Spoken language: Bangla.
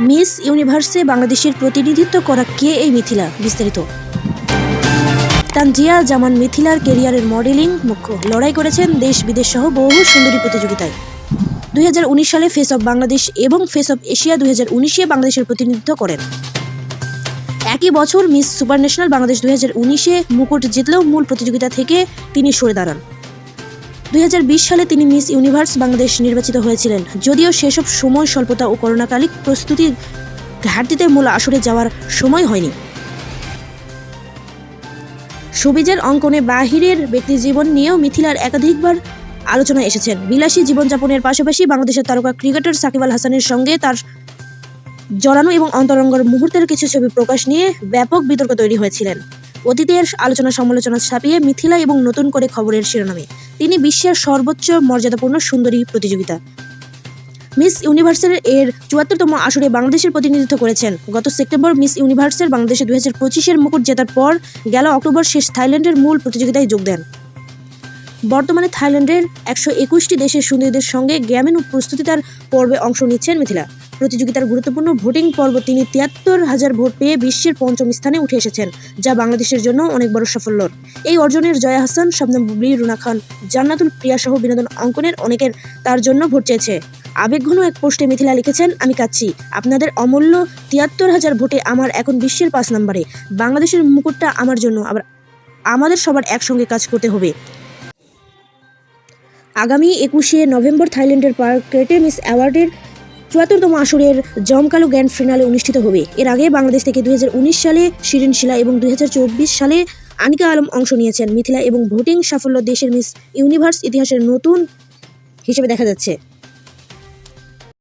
মিস ইউনিভার্সে বাংলাদেশের প্রতিনিধিত্ব করা কে এই মিথিলা? বিস্তারিত। তানজিয়া জামান মিথিলার কেরিয়ারের মডেলিং মুখ্য। লড়াই করেছেন দেশ বিদেশ সহ বহু সুন্দরী প্রতিযোগিতায়। দুই হাজার উনিশ সালে ফেস অফ বাংলাদেশ এবং ফেস অফ এশিয়া দুই হাজার উনিশে বাংলাদেশের প্রতিনিধিত্ব করেন। একই বছর মিস সুপারন্যাশনাল বাংলাদেশ দুই হাজার উনিশে মুকুট জিতলেও মূল প্রতিযোগিতা থেকে তিনি সরে দাঁড়ান। দুই হাজার বিশ সালে তিনি মিস ইউনিভার্স বাংলাদেশ নির্বাচিত হয়েছিলেন। যদিও সেসব সময় স্বল্পতা ও করোনাকালিক প্রস্তুতির ঘাটতিতে মূল আসরে যাওয়ার সময় হয়নি। সবিজের অঙ্কনে বাহিরের ব্যক্তিজীবন নিয়েও মিথিলার একাধিকবার আলোচনায় এসেছেন। বিলাসী জীবনযাপনের পাশাপাশি বাংলাদেশের তারকা ক্রিকেটার সাকিব আল হাসানের সঙ্গে তার জড়ানো এবং অন্তরঙ্গর মুহূর্তের কিছু ছবি প্রকাশ নিয়ে ব্যাপক বিতর্ক তৈরি হয়েছিলেন। অতীতের আলোচনা সমালোচনা ছাপিয়ে মিথিলা এবং নতুন করে খবরের শিরোনামে। তিনি বিশ্বের সর্বোচ্চ মর্যাদাপূর্ণ সুন্দরী প্রতিযোগিতা। মিস ইউনিভার্সের এর চুয়াত্তরতম আসরে বাংলাদেশের প্রতিনিধিত্ব করেছেন। গত সেপ্টেম্বর মিস ইউনিভার্সের বাংলাদেশে দুই হাজার পঁচিশের মুকুট জেতার পর গেল অক্টোবর শেষ থাইল্যান্ডের মূল প্রতিযোগিতায় যোগ দেন। বর্তমানে থাইল্যান্ডের একশো একুশটি দেশের সুন্দরীদের সঙ্গে গ্যামেন প্রস্তুতিতার পর্বে অংশ নিচ্ছেন মিথিলা। প্রতিযোগিতার গুরুত্বপূর্ণ ভোটিং পর্ব তিনি তিয়াত্তর হাজার ভোট পেয়ে বিশ্বের পঞ্চম স্থানে উঠে এসেছেন, যা বাংলাদেশের জন্য অনেক বড় সাফল্য। এই অর্জনের জয়া হাসান, শবনম বুবলি, রুনা খান, জান্নাতুল প্রিয়া সহ বিনোদন অঙ্কনের অনেকের তার জন্য ভোট চেয়েছে। আবেগঘন এক পোস্টে মিথিলা লিখেছেন, আমি কাচ্ছি আপনাদের অমূল্য তিয়াত্তর হাজার ভোটে আমার এখন বিশ্বের পাঁচ নম্বরে। বাংলাদেশের মুকুটটা আমার জন্য, আবার আমাদের সবার একসঙ্গে কাজ করতে হবে। আগামী একুশে নভেম্বর থাইল্যান্ডের পার্ক মিস অ্যাওয়ার্ডের চুয়াত্তরতম আসরের জমকালো গ্র্যান্ড ফিনালে অনুষ্ঠিত হবে। এর আগে বাংলাদেশ থেকে দুই হাজার উনিশ সালে শিরিন শিলা এবং দুই হাজার চব্বিশ সালে আনিকা আলম অংশ নিয়েছেন। মিথিলা এবং ভোটিং সাফল্য দেশের মিস ইউনিভার্স ইতিহাসের নতুন হিসেবে দেখা যাচ্ছে।